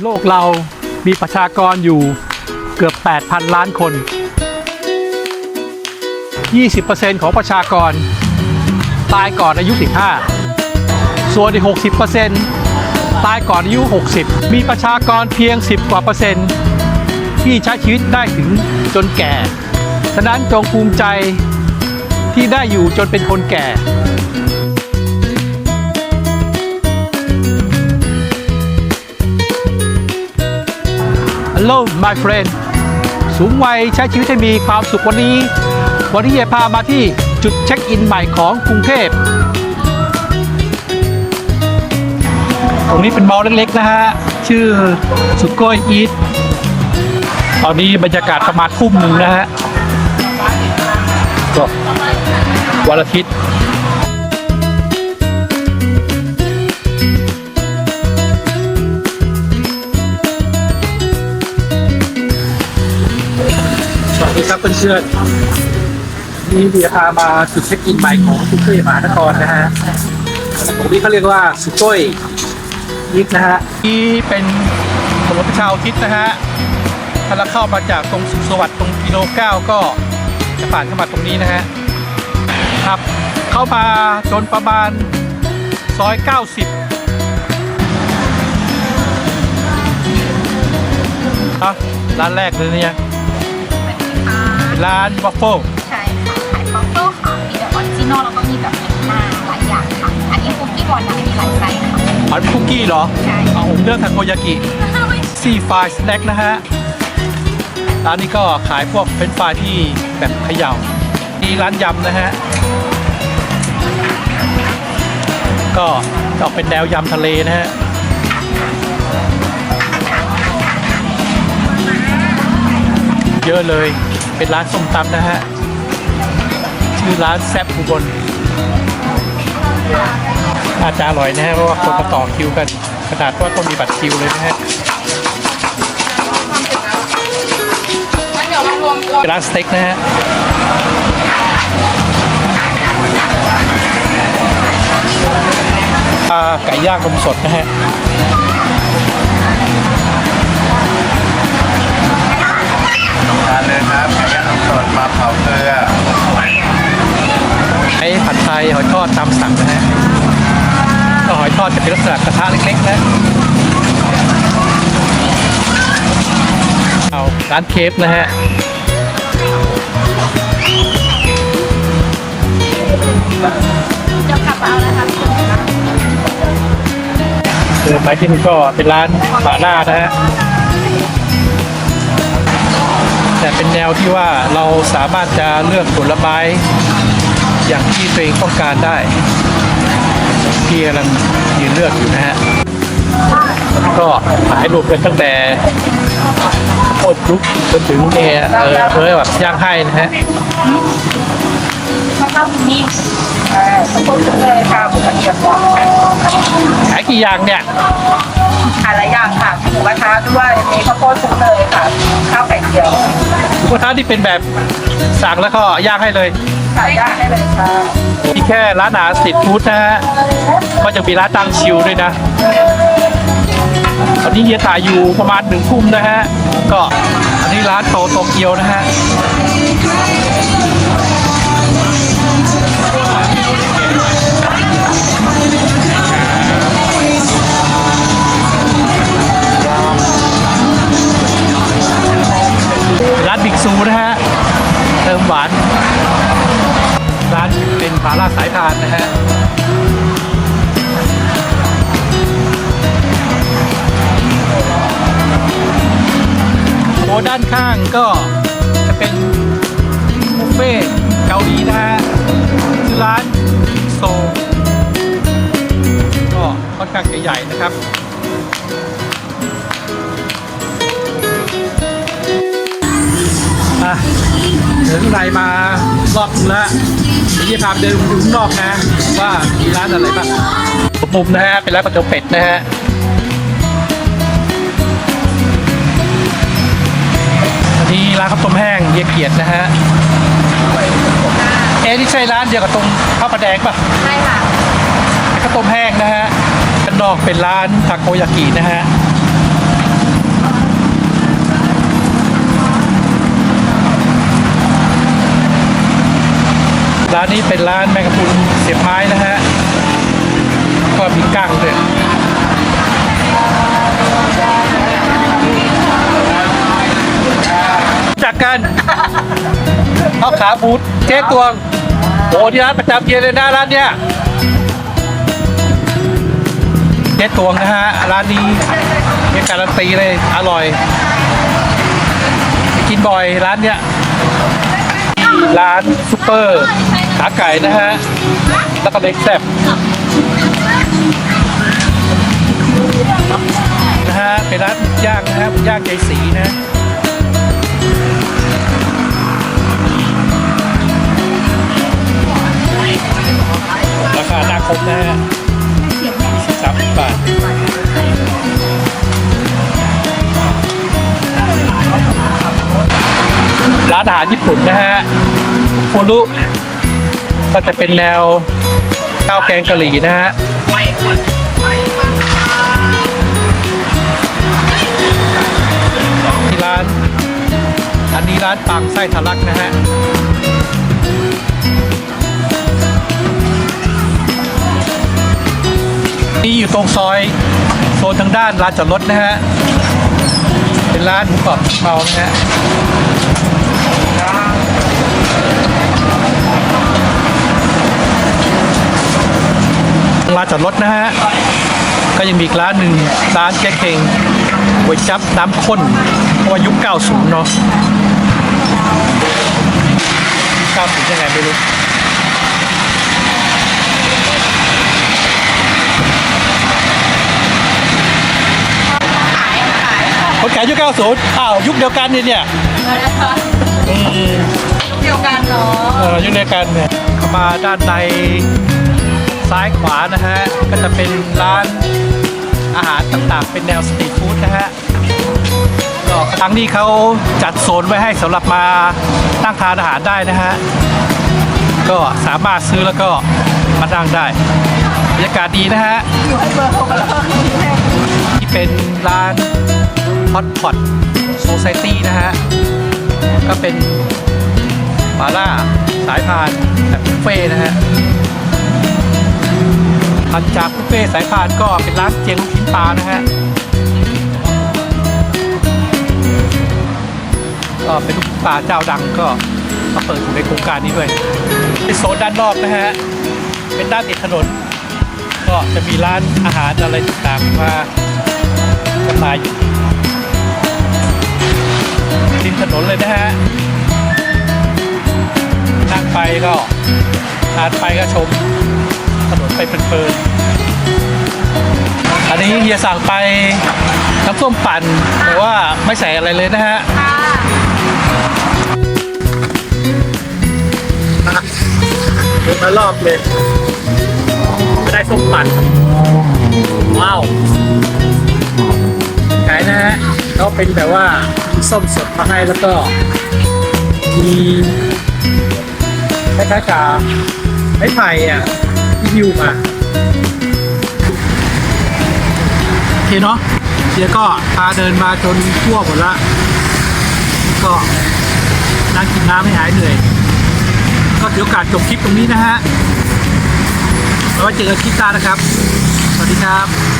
โลกเรามีประชากรอยู่เกือบ 8,000 ล้านคน 20%ของประชากร ตายก่อนอายุ 15 ส่วนอีก 60%ตายก่อนอายุ 60 มีประชากรเพียง 10 กว่าเปอร์เซ็นต์ที่ใช้ชีวิตได้ถึงจนแก่ ฉะนั้นจงภูมิใจที่ได้อยู่จนเป็นคนแก่ Hello my friend สูงวัยใช้ชีวิตให้มีความสุขวันนี้ วันนี้จะพามาที่จุดเช็คอินใหม่ของกรุงเทพ ตรงนี้เป็นมอลล์เล็กๆนะฮะ ชื่อสุโกยอีทตอนนี้บรรยากาศประมาณทุ่มหนึ่งนะฮะก็วันอาทิตย์ ดีครับเพื่อนๆนี่เบียพามาจุดเช็คอินใหม่ของกรุงเทพมหานครนะฮะตรงนี้เขาเรียกว่าสุโกยยิกนะฮะนี่เป็นถนนประชาอุทิศนะฮะถ้าเราเข้ามาจากตรงสุขสวัสดิ์ตรงกิโลเก้าก็จะผ่านเข้ามาตรงนี้นะฮะครับ เข้ามาจนประมาณซอย 90ครับร้านแรกเลยเนี่ย ร้านวัฟเฟิลใช่ค่ะขายฟอฟเฟิลค่ะมีแบบออริจินอลแล้วก็มีแบบเป็นหน้าหลายอย่างค่ะ อันนี้คุกกี้บอลนะมีหลายไซส์ค่ะ อ๋อเป็นคุกกี้เหรอใช่ เอาผมเลือกทาโกยากิซีไฟสแน็คนะฮะ ร้านนี้ก็ขายพวกเป็นไฟรายที่แบบเขย่ามีร้านยำนะฮะ ก็จะออกเป็นแนวยำทะเลนะฮะเยอะเลย เป็นร้านส้มตำนะฮะ ชื่อร้านแซบอุบลอาจจะอร่อยนะฮะเพราะว่าคนมาต่อคิวกันขนาดว่าต้องมีบัตรคิวเลยนะฮะเป็นร้านสเต็กนะฮะอ่าไก่ย่างนมสดนะฮะ มสดปลาเผาเกลือไอ้ผัดไทยหอยทอดตามสั่งนะฮะก็หอยทอดจะเป็นลักษณะกระทะเล็กๆนะเอาร้านเคฟนะฮะเดี๋ยวกลับมาเอานะคะพี่คุณคะเดินไปที่นี่ก็เป็นร้านหมาล่านะฮะ เป็นแนวที่ว่าเราสามารถจะเลือกผลไม้อย่างที่ตัวเองต้องการได้พี่กำลังยืนเลือกอยู่นะฮะก็ขายรวมกันตั้งแต่โคตรลุกจนถึงเนี่ยเออเออแบบย่างให้นะฮะขายกี่อย่างเนี่ย หลายอย่างค่ะมีหมูกระทะด้วยมีข้าวโพดคลุกเลยค่ะข้าวไข่เจียวหมูกระทะที่เป็นแบบสั่งแล้วก็ย่างให้เลยขายย่างได้เลยค่ะมีแค่ร้านอาหารสตรีทฟู้ดนะฮะก็จะมีร้านตั้งชิวด้วยนะ ตอนนี้เฮียถ่ายอยู่ประมาณหนึ่งทุ่มนะฮะ ก็อันนี้ร้านโตโตเกียวนะฮะ ร้านบิ๊กซูนะฮะ เติมหวาน ร้านเป็นผาลาสายพานนะฮะโอ้ด้านข้างก็จะเป็นบุฟเฟ่เกาหลีนะฮะชื่อร้านโซก็ค่อนข้างจะใหญ่นะครับ อะเดินข้างในมารอบนึงแล้วเดี๋ยวจะพาไปเดินดูข้างนอกนะ ว่ามีร้านอะไรบ้างมุมนะฮะเป็นร้านก๋วยเตี๋ยวเป็ดนะฮะอันนี้ร้านข้าวต้มแห้งเยียเกียรตินะฮะเอ๊ะนี่ใช่ร้านเดียวกับตรงข้าวปลาแดงป่ะใช่ค่ะเป็นข้าวต้มแห้งนะฮะข้างนอกเป็นร้านทาโกยากินะฮะ ร้านนี้เป็นร้านแมงกะพรุนเสียบไม้นะฮะก็มีกั้งด้วยจากกันข้าวขาบูดเจ๊ตวงโอ้ที่ร้านประจำเย็นเลยนะร้านเนี้ยเจ๊ตวงนะฮะร้านนี้มีการันตีเลยอร่อยกินบ่อยร้านเนี้ยร้านซุปเปอร์ ขาไก่นะฮะ แล้วก็เล็กแซ่บนะฮะ เป็นร้านย่างนะครับย่างใจสีนะราคาหน้าคมนะฮะสามสิบบาทร้านอาหารญี่ปุ่นนะฮะโฟรุ ก็จะเป็นแนวข้าวแกงกะหรี่นะฮะที่ร้าน อันนี้ร้านปังไส้ทะลักนะฮะนี่อยู่ตรงซอยโซนทางด้านร้านจอดรถนะฮะ เป็นร้านหมูกรอบเมานะฮะ ร้านจอดรถนะฮะ ก็ยังมีอีกร้านหนึ่งร้านเจ๊เข่งก๋วยจั๊บน้ำข้นเพราะว่ายุค 90 เนาะ90ยังไงไม่รู้คนขายยุค 90อ้าว ยุคเดียวกันเนี่ยเนี่ยอืมเดียวกันเนาะเออยุคเดียวกันเนี่ยเข้ามาด้านใน ซ้ายขวานะฮะ ก็จะเป็นร้านอาหารต่างๆ เป็นแนวสตรีทฟู้ดนะฮะก็ทั้งนี้เขาจัดโซนไว้ให้สำหรับมานั่งทานอาหารได้นะฮะ ก็สามารถซื้อแล้วก็มานั่งได้บรรยากาศดีนะฮะที่เป็นร้านฮอตพอตโซซตี้นะฮะ ก็เป็นหมาล่าสายพานแบบบุฟเฟ่นะฮะ ถัดจากบุฟเฟ่สายพานก็เป็นร้านเจียงลูกชิ้นปลานะฮะก็เป็นลูกชิ้นปลาเจ้าดังก็มาเปิดอยู่ในโครงการนี้ด้วยในโซนด้านนอกนะฮะเป็นด้านติดถนน ก็จะมีร้านอาหารอะไรต่างๆมาจำหน่ายอยู่ริมถนนเลยนะฮะนั่งไปก็ทานไปก็ชม ถนนไปเพลินๆอันนี้เฮียสั่งไปน้ำส้มปั่นแต่ว่าไม่ใส่อะไรเลยนะฮะเดินมารอบเลยไม่ได้ส้มปั่นว้าวขายนะฮะเขาเป็นแบบว่ามีส้มสดมาให้แล้วก็มีคล้ายๆกับไม้ไผ่อะ ที่ยิวมาโอเคเนาะเดี๋ยวก็พาเดินมาจนทั่วหมดละก็นั่งกินน้ำให้หายเหนื่อย ก็ถือโอกาสจบคลิปตรงนี้นะฮะแล้วเจอกันคลิปหน้านะครับ สวัสดีครับ